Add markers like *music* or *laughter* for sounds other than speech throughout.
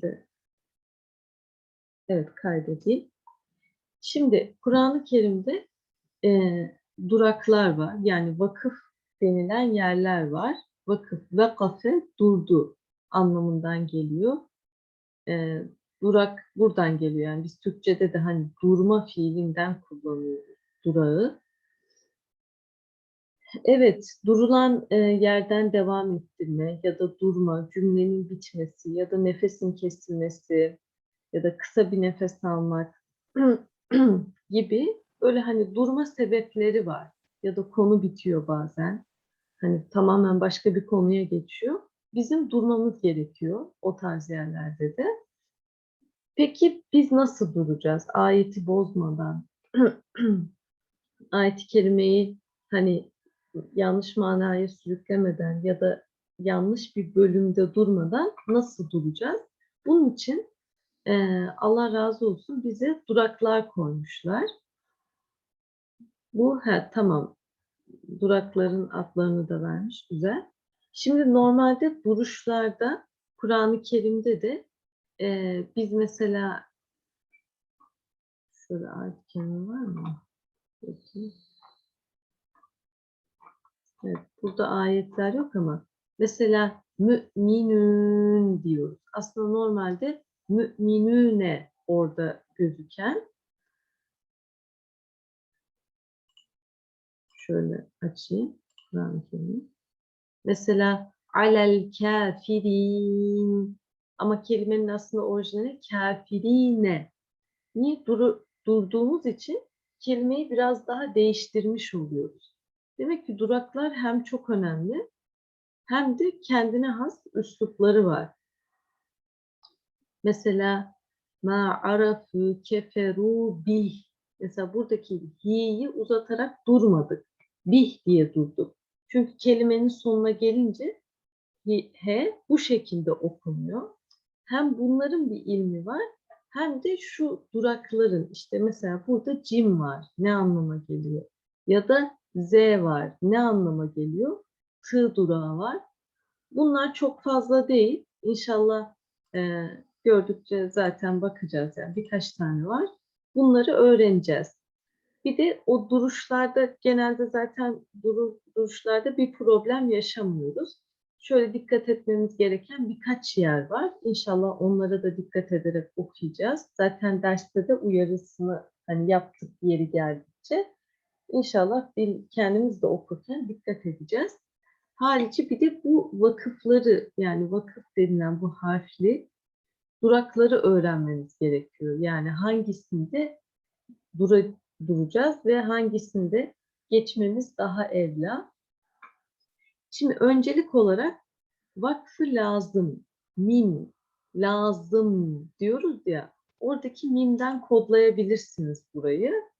de evet kaydedeyim. Şimdi Kur'an-ı Kerim'de e, duraklar var. Yani vakıf denilen yerler var. Vakıf, vakafe durdu anlamından geliyor. E, durak buradan geliyor. Yani biz Türkçe'de de hani durma fiilinden kullanıyoruz durağı. Evet, durulan e, yerden devam ettirme ya da durma, cümlenin bitmesi ya da nefesin kesilmesi ya da kısa bir nefes almak *clears throat* gibi böyle hani durma sebepleri var. Ya da konu bitiyor bazen. Hani tamamen başka bir konuya geçiyor. Bizim durmamız gerekiyor o tarz yerlerde de. Peki biz nasıl duracağız? Ayeti bozmadan, *clears throat* ayet-i kerimeyi hani yanlış manaya sürüklemeden ya da yanlış bir bölümde durmadan nasıl duracağız? Bunun için eee, Allah razı olsun bize duraklar koymuşlar. Bu he, tamam. Durakların adlarını da vermiş. Güzel. Şimdi normalde duruşlarda Kur'an-ı Kerim'de de eee, biz mesela şöyle kerime var mı? Bakayım. Evet, burada ayetler yok ama mesela müminün diyoruz. Aslında normalde müminüne orada gözüken şöyle açayım Kur'an-ı Kerim'i. Mesela alel kafirin ama kelimenin aslında orijinali kafirine. Niye? Duru, durduğumuz için kelimeyi biraz daha değiştirmiş oluyoruz. Demek ki duraklar hem çok önemli hem de kendine has üslupları var. Mesela ma arafu keferu bih. Mesela buradaki hi'yi uzatarak durmadık. Bih diye durduk. Çünkü kelimenin sonuna gelince he bu şekilde okunuyor. Hem bunların bir ilmi var hem de şu durakların işte mesela burada cim var. Ne anlama geliyor? Ya da Z var. Ne anlama geliyor? T durağı var. Bunlar çok fazla değil. İnşallah e, gördükçe zaten bakacağız. Yani birkaç tane var. Bunları öğreneceğiz. Bir de o duruşlarda genelde zaten duru, duruşlarda bir problem yaşamıyoruz. Şöyle dikkat etmemiz gereken birkaç yer var. İnşallah onlara da dikkat ederek okuyacağız. Zaten derste de uyarısını hani yaptık yeri geldikçe. İnşallah kendimiz de okurken dikkat edeceğiz. Harici bir de bu vakıfları yani vakıf denilen bu harfli durakları öğrenmemiz gerekiyor. Yani hangisinde dura, duracağız ve hangisinde geçmemiz daha evla. Şimdi öncelik olarak vakfı lazım, mim, lazım diyoruz ya, oradaki mimden kodlayabilirsiniz burayı.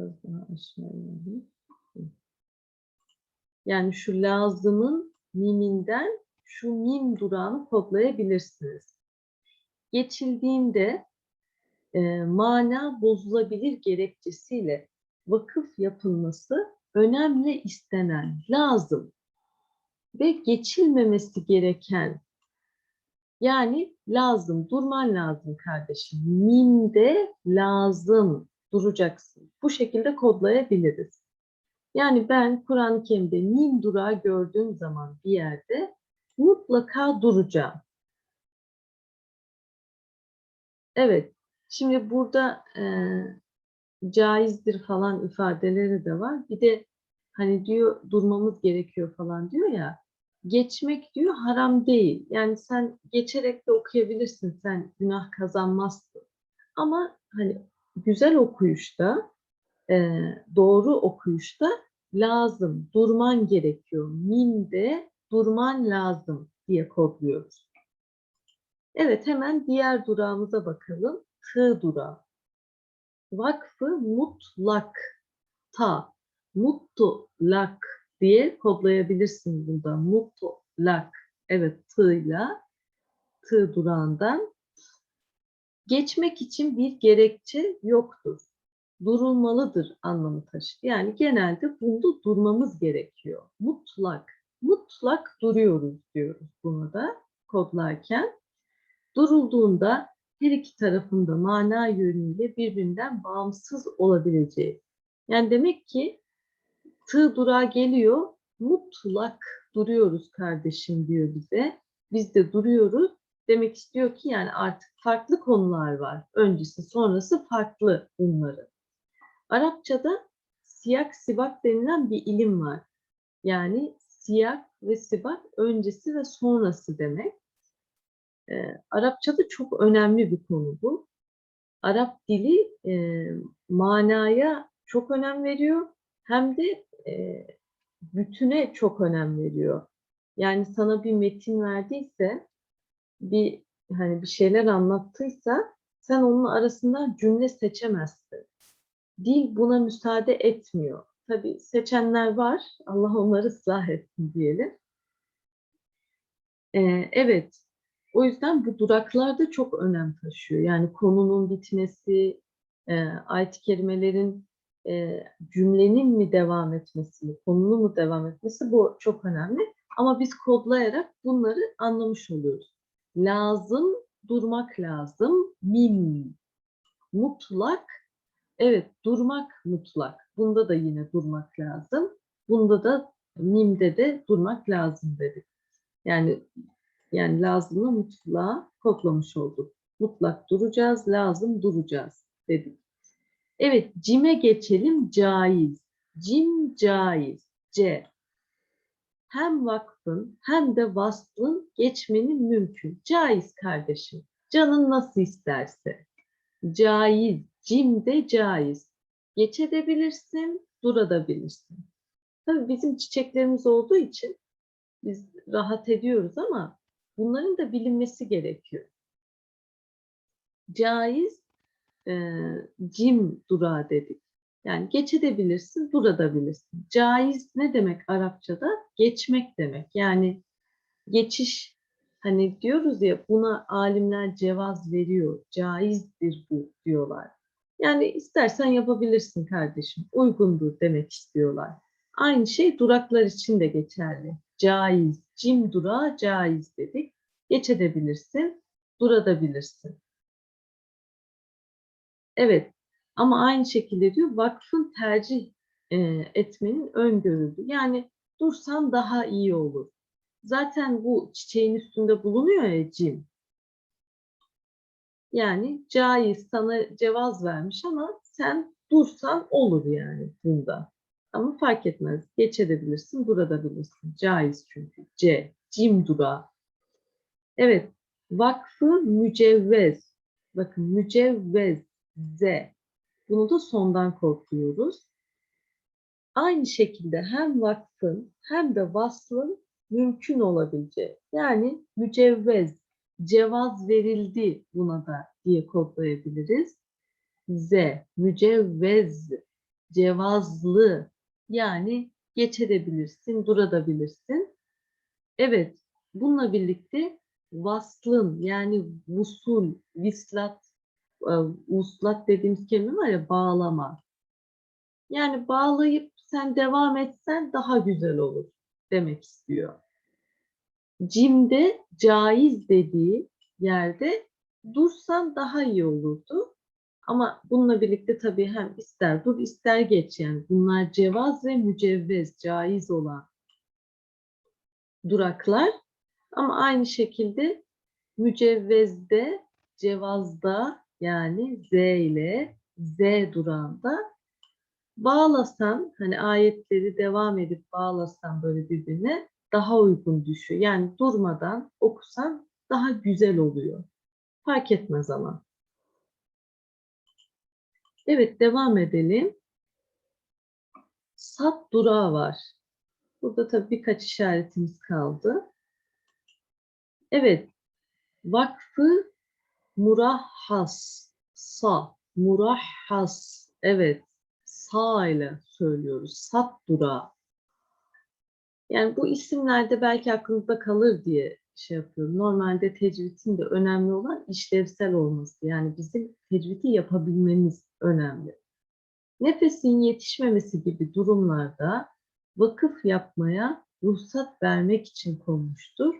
Biraz daha aşağıya. Yani şu lazımın miminden şu mim durağını kodlayabilirsiniz. Geçildiğinde e, mana bozulabilir gerekçesiyle vakıf yapılması önemli istenen, lazım ve geçilmemesi gereken yani lazım, durman lazım kardeşim. Mimde lazım, duracaksın. Bu şekilde kodlayabiliriz. Yani ben Kur'an-ı Kerim'de mim durağı gördüğüm zaman bir yerde mutlaka duracağım. Evet, şimdi burada e, caizdir falan ifadeleri de var. Bir de hani diyor durmamız gerekiyor falan diyor ya. Geçmek diyor haram değil. Yani sen geçerek de okuyabilirsin. Sen günah kazanmazsın. Ama hani güzel okuyuşta, e, doğru okuyuşta lazım, durman gerekiyor. Mimde durman lazım diye kodluyoruz. Evet hemen diğer durağımıza bakalım. Tığ durağı. Vakfı mutlak ta mutlak diye kodlayabilirsin burada. Mutlak. Evet tığla tığ durağından geçmek için bir gerekçe yoktur. Durulmalıdır anlamı taşır. Yani genelde bunda durmamız gerekiyor. Mutlak. Mutlak duruyoruz diyoruz buna da kodlarken. Durulduğunda her iki tarafında mana yönüyle birbirinden bağımsız olabileceği. Yani demek ki tığ durağa geliyor, mutlak duruyoruz kardeşim diyor bize. Biz de duruyoruz. Demek istiyor ki yani artık farklı konular var. Öncesi sonrası farklı bunları. Arapçada siyak sibak denilen bir ilim var. Yani siyak ve sibak öncesi ve sonrası demek. Ee, Arapçada çok önemli bir konu bu. Arap dili e, manaya çok önem veriyor. Hem de e, bütüne çok önem veriyor. Yani sana bir metin verdiyse, bir hani bir şeyler anlattıysa sen onun arasından cümle seçemezsin. Dil buna müsaade etmiyor. Tabii seçenler var. Allah onları ıslah etsin diyelim. Ee, evet. O yüzden bu duraklar da çok önem taşıyor. Yani konunun bitmesi, e, ayet-i kerimelerin e, cümlenin mi devam etmesi, konunun mu devam etmesi bu çok önemli. Ama biz kodlayarak bunları anlamış oluyoruz. Lazım, durmak lazım. Mim, mutlak. Evet, durmak mutlak. Bunda da yine durmak lazım. Bunda da mimde de durmak lazım dedik. Yani yani lazımla mutlağı kodlamış olduk. Mutlak duracağız, lazım duracağız dedik. Evet, cime geçelim. Caiz. Cim caiz. C. Hem vakfın hem de vasfın geçmenin mümkün. Caiz kardeşim. Canın nasıl isterse. Caiz. Cim de caiz. Geçebilirsin, durabilirsin. Tabii bizim çiçeklerimiz olduğu için biz rahat ediyoruz ama bunların da bilinmesi gerekiyor. Caiz e, cim durağı dedik. Yani geçebilirsin, durabilirsin. Caiz ne demek Arapçada? Geçmek demek. Yani geçiş hani diyoruz ya buna alimler cevaz veriyor. Caizdir bu diyorlar. Yani istersen yapabilirsin kardeşim. Uygundur demek istiyorlar. Aynı şey duraklar için de geçerli. Caiz, cim durağı caiz dedik. Geçebilirsin, durabilirsin. Evet ama aynı şekilde diyor vakfın tercih e, etmenin öngörüldü. Yani dursan daha iyi olur. Zaten bu çiçeğin üstünde bulunuyor ya cim. Yani caiz sana cevaz vermiş ama sen dursan olur yani bunda. Ama fark etmez. Geçebilirsin, durabilirsin. Caiz çünkü. C. Cim durağı. Evet. Vakfı mücevvez. Bakın mücevvez. Z. Bunu da sondan korkuyoruz. Aynı şekilde hem vakfın hem de vaslın mümkün olabileceği. Yani mücevvez, cevaz verildi buna da diye kodlayabiliriz. Z, mücevvez, cevazlı yani geçebilirsin, durabilirsin. Evet, bununla birlikte vaslın yani vusul, vislat, uslat dediğimiz kelime var ya bağlama. Yani bağlayıp sen devam etsen daha güzel olur demek istiyor. Cimde caiz dediği yerde dursan daha iyi olurdu. Ama bununla birlikte tabii hem ister dur ister geç yani bunlar cevaz ve mücevvez, caiz olan duraklar. Ama aynı şekilde mücevvezde, cevazda yani Z ile Z durağında bağlasan hani ayetleri devam edip bağlasan böyle birbirine daha uygun düşüyor. Yani durmadan okusan daha güzel oluyor. Fark etmez ama. Evet devam edelim. Sat durağı var. Burada tabii birkaç işaretimiz kaldı. Evet. Vakfı murahhas. Sa. Murahhas. Evet. Sa ile söylüyoruz. Sat durağı. Yani bu isimlerde belki aklınızda kalır diye şey yapıyorum. Normalde tecvidin de önemli olan işlevsel olması. Yani bizim tecvidi yapabilmemiz önemli. Nefesin yetişmemesi gibi durumlarda vakıf yapmaya ruhsat vermek için konmuştur.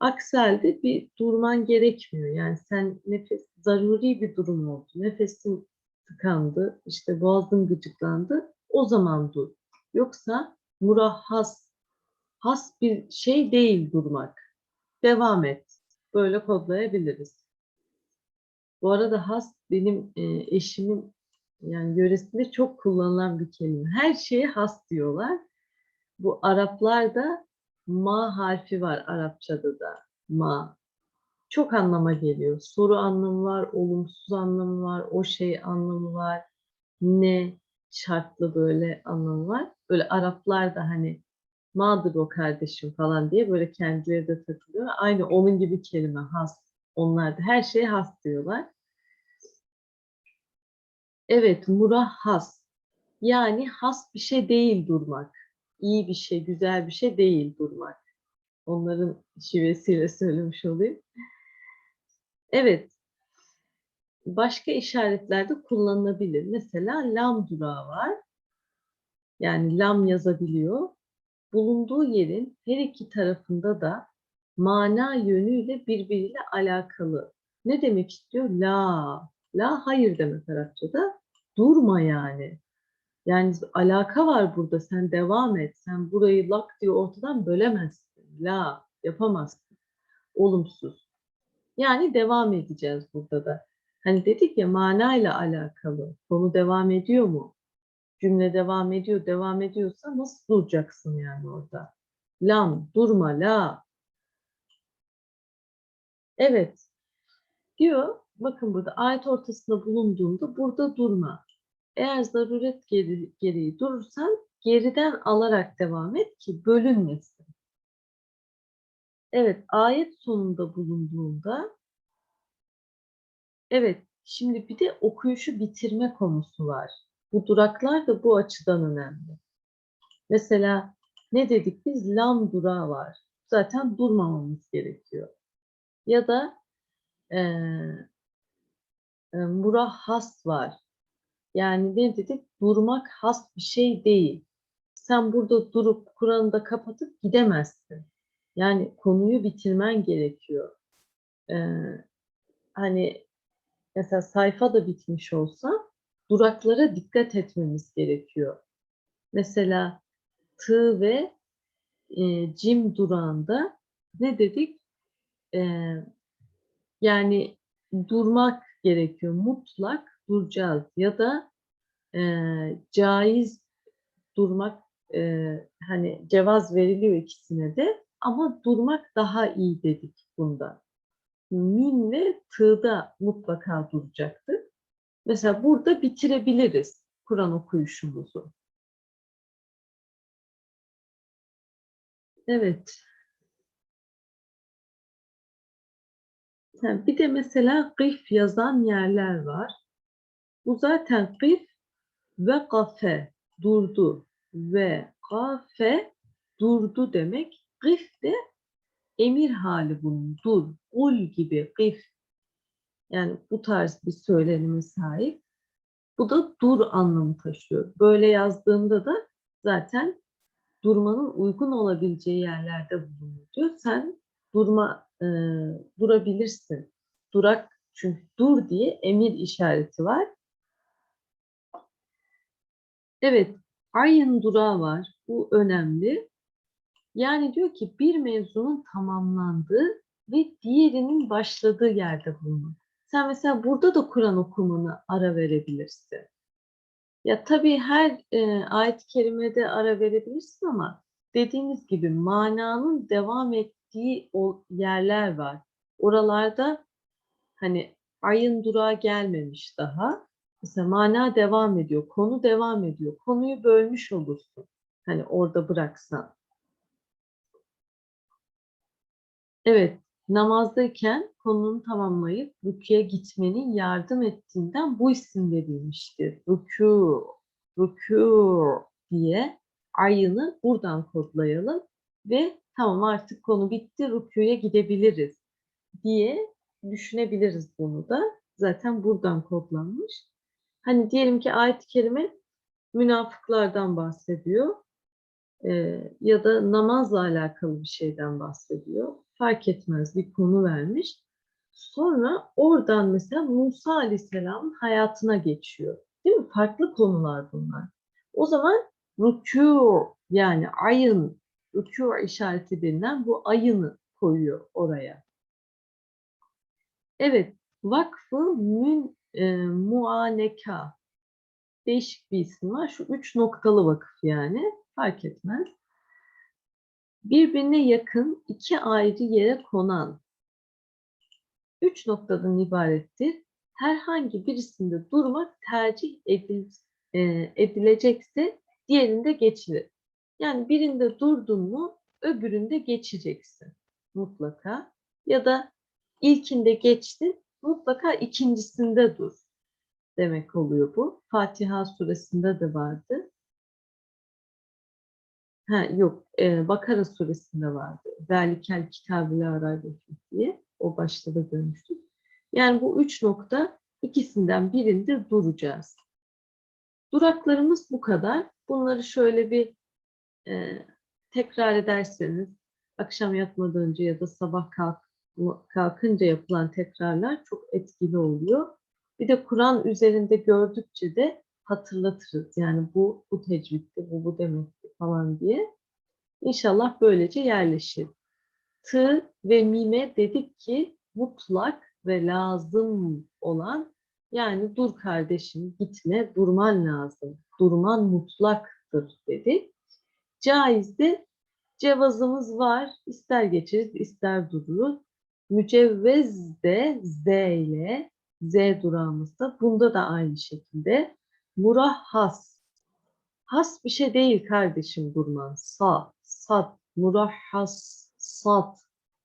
Aksi halde bir durman gerekmiyor. Yani sen nefes, zaruri bir durum oldu. Nefesin tıkandı, işte boğazın gıcıklandı. O zaman dur. Yoksa murahhas, has bir şey değil durmak. Devam et. Böyle kodlayabiliriz. Bu arada has benim e, eşimin yani yöresinde çok kullanılan bir kelime. Her şeye has diyorlar. Bu Araplarda ma harfi var Arapçada da. Ma. Çok anlama geliyor. Soru anlamı var, olumsuz anlamı var, o şey anlamı var. Ne şartlı böyle anlamı var. Böyle Araplar da hani ma'dır o kardeşim falan diye böyle kendileri de takılıyor. Aynı onun gibi kelime has. Onlar da her şeye has diyorlar. Evet, murahhas. Yani has bir şey değil durmak. İyi bir şey, güzel bir şey değil durmak. Onların şivesiyle söylemiş olayım. Evet. Başka işaretlerde kullanılabilir. Mesela lam durağı var. Yani lam yazabiliyor. Bulunduğu yerin her iki tarafında da mana yönüyle birbiriyle alakalı. Ne demek istiyor? La. La hayır demek Arapçada. Durma yani. Yani alaka var burada. Sen devam et. Sen burayı lak diye ortadan bölemezsin. La yapamazsın. Olumsuz. Yani devam edeceğiz burada da. Hani dedik ya manayla alakalı. Konu devam ediyor mu? Cümle devam ediyor. Devam ediyorsa nasıl duracaksın yani orada? Lam, durma, la. Evet. Diyor, bakın burada ayet ortasında bulunduğunda burada durma. Eğer zaruret geri, gereği durursan geriden alarak devam et ki bölünmesin. Evet, ayet sonunda bulunduğunda evet, şimdi bir de okuyuşu bitirme konusu var. Bu duraklar da bu açıdan önemli. Mesela ne dedik biz? Lam durağı var. Zaten durmamamız gerekiyor. Ya da e, e, murahhas var. Yani ne dedik? Durmak has bir şey değil. Sen burada durup Kur'an'ı da kapatıp gidemezsin. Yani konuyu bitirmen gerekiyor. Ee, hani mesela sayfa da bitmiş olsa duraklara dikkat etmemiz gerekiyor. Mesela tı ve e, cim durağında ne dedik? Ee, yani durmak gerekiyor. Mutlak duracağız ya da e, caiz durmak e, hani cevaz veriliyor ikisine de ama durmak daha iyi dedik bunda. Min ve tığda mutlaka duracaktık. Mesela burada bitirebiliriz Kur'an okuyuşumuzu. Evet. Bir de mesela gıf yazan yerler var. Bu zaten gıf ve kafe durdu ve kafe durdu demek. Gıf de emir hali bunun. Dur, ul gibi gıf. Yani bu tarz bir söylenime sahip. Bu da dur anlamı taşıyor. Böyle yazdığında da zaten durmanın uygun olabileceği yerlerde bulunur diyor. Sen durma e, durabilirsin. Durak çünkü dur diye emir işareti var. Evet, ayın durağı var. Bu önemli. Yani diyor ki bir mevzunun tamamlandığı ve diğerinin başladığı yerde bulunur. Sen mesela burada da Kur'an okumanı ara verebilirsin. Ya tabii her e, ayet-i kerimede ara verebilirsin ama dediğimiz gibi mananın devam ettiği o yerler var. Oralarda hani ayın durağı gelmemiş daha. Mesela mana devam ediyor, konu devam ediyor. Konuyu bölmüş olursun. Hani orada bıraksan. Evet, namazdayken konunu tamamlayıp rüküye gitmenin yardım ettiğinden bu isim verilmiştir. Rükû, rükû diye ayını buradan kodlayalım ve tamam artık konu bitti, rüküye gidebiliriz diye düşünebiliriz bunu da. Zaten buradan kodlanmış. Hani diyelim ki ayet-i münafıklardan bahsediyor. Ee, ya da namazla alakalı bir şeyden bahsediyor. fark etmez bir konu vermiş. Sonra oradan mesela Musa Aleyhisselam'ın hayatına geçiyor. Değil mi? Farklı konular bunlar. O zaman rükû yani ayın rükû işareti denilen bu ayını koyuyor oraya. Evet, vakfı mün, e, muaneka değişik bir isim var. Şu üç noktalı vakıf yani fark etmez. Birbirine yakın iki ayrı yere konan üç noktadan ibarettir. Herhangi birisinde durmak tercih edil, e, edilecekse diğerinde geçilir. Yani birinde durdun mu öbüründe geçeceksin mutlaka. Ya da ilkinde geçtin mutlaka ikincisinde dur demek oluyor bu. Fatiha suresinde de vardı. Ha yok, e, Bakara suresinde vardı. Zalikel kitabı la raybe fih diye. O başta da görmüştük. Yani bu üç nokta ikisinden birinde duracağız. Duraklarımız bu kadar. Bunları şöyle bir e, tekrar ederseniz akşam yatmadan önce ya da sabah kalk, kalkınca yapılan tekrarlar çok etkili oluyor. Bir de Kur'an üzerinde gördükçe de hatırlatırız. Yani bu bu tecvitti, bu bu demekti falan diye. İnşallah böylece yerleşir. Tı ve mime dedik ki mutlak ve lazım olan yani dur kardeşim gitme durman lazım. Durman mutlaktır dedik. Caizde cevazımız var. İster geçeriz ister dururuz. Mücevvez de Z ile Z durağımızda. Bunda da aynı şekilde. Murahhas. Has bir şey değil kardeşim durman. Sa, sat, murahhas, sat.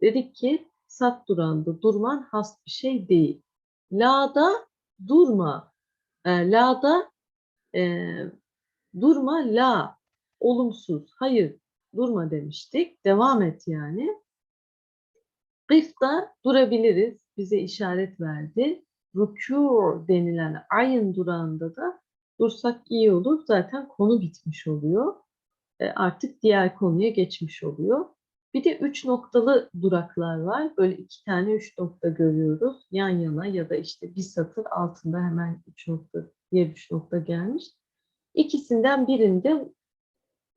Dedik ki sat durağında durman has bir şey değil. La'da durma. E, la'da e, durma la. Olumsuz. Hayır durma demiştik. Devam et yani. Gıfta durabiliriz. Bize işaret verdi. Rükû denilen ayın durağında da dursak iyi olur. Zaten konu bitmiş oluyor. E, artık diğer konuya geçmiş oluyor. Bir de üç noktalı duraklar var. Böyle iki tane üç nokta görüyoruz. Yan yana ya da işte bir satır altında hemen üç nokta, diğer üç nokta gelmiş. İkisinden birinde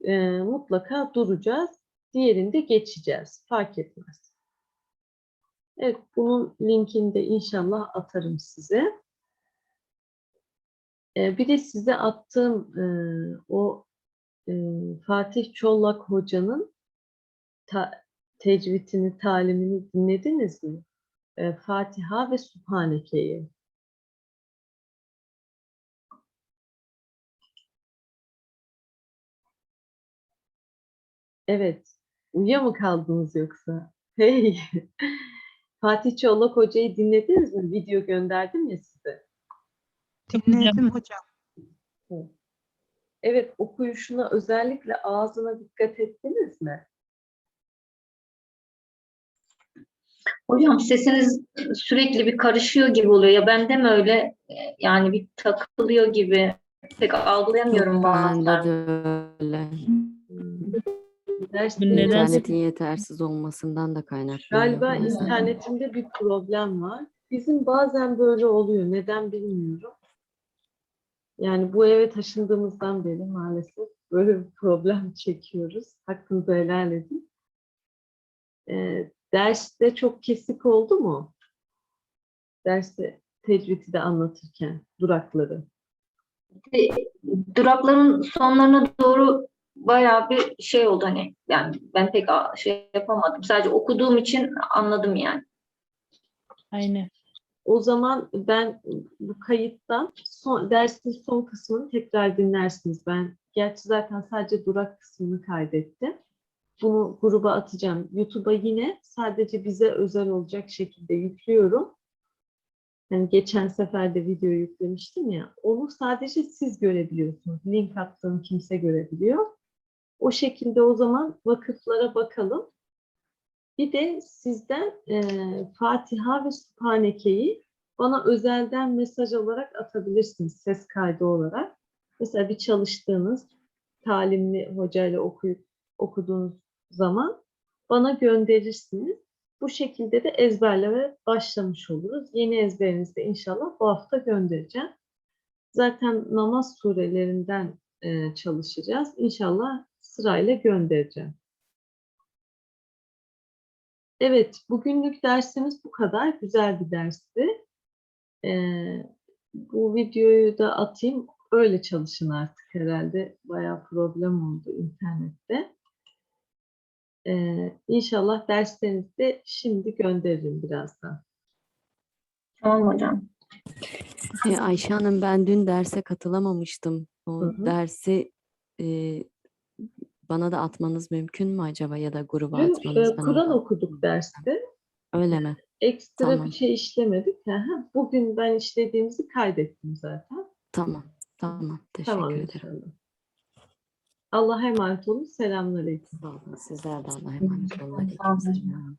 e, mutlaka duracağız. Diğerinde geçeceğiz. Fark etmez. Evet, bunun linkini de inşallah atarım size. E, bir de size attığım e, o e, Fatih Çollak Hoca'nın ta, tecvidini, talimini dinlediniz mi? E, Fatiha ve Subhaneke'yi. Evet. Uyuya mı kaldınız yoksa? Hey. *laughs* Fatih Çollak Hoca'yı dinlediniz mi? Video gönderdim ya size. Dinledim hocam. Evet, okuyuşuna özellikle ağzına dikkat ettiniz mi? Hocam sesiniz sürekli bir karışıyor gibi oluyor. Ya bende mi öyle yani bir takılıyor gibi pek algılayamıyorum bazen. de öyle. Ders Neden? İnternetin yetersiz olmasından da kaynaklanıyor. Galiba internetimde bir problem var. Bizim bazen böyle oluyor. Neden bilmiyorum. Yani bu eve taşındığımızdan beri maalesef böyle bir problem *laughs* çekiyoruz. Hakkınızı helal edin. Ee, derste çok kesik oldu mu? Derste tecvidi de anlatırken durakları. Durakların sonlarına doğru bayağı bir şey oldu hani yani ben pek şey yapamadım. Sadece okuduğum için anladım yani. Aynen. O zaman ben bu kayıttan son, dersin son kısmını tekrar dinlersiniz. Ben gerçi zaten sadece durak kısmını kaydettim. Bunu gruba atacağım. YouTube'a yine sadece bize özel olacak şekilde yüklüyorum. Hani geçen sefer de video yüklemiştim ya. Onu sadece siz görebiliyorsunuz. Link attığım kimse görebiliyor. O şekilde o zaman vakıflara bakalım. Bir de sizden e, Fatiha ve Sübhaneke'yi bana özelden mesaj olarak atabilirsiniz ses kaydı olarak. Mesela bir çalıştığınız talimli hocayla okuyup okuduğunuz zaman bana gönderirsiniz. Bu şekilde de ezberleme başlamış oluruz. Yeni ezberinizi de inşallah bu hafta göndereceğim. Zaten namaz surelerinden e, çalışacağız. İnşallah sırayla göndereceğim. Evet, bugünlük dersimiz bu kadar. Güzel bir dersti. Ee, bu videoyu da atayım. Öyle çalışın artık herhalde. Bayağı problem oldu internette. Ee, inşallah derslerinizi de şimdi gönderirim birazdan. Tamam hocam. E, Ayşe Hanım ben dün derse katılamamıştım. O Hı hı. dersi e, bana da atmanız mümkün mü acaba ya da gruba Dün atmanız? e, ben Kur'an okuduk derste. Öyle mi? Ekstra Tamam. bir şey işlemedik. Aha, Bugün ben işlediğimizi kaydettim zaten. Tamam. Tamam. Teşekkür Tamam ederim. inşallah. Allah'a emanet olun. Selamünaleyküm. Sağ olun. Sizler de Allah'a emanet olun. Sağ olun. Aleykümselam.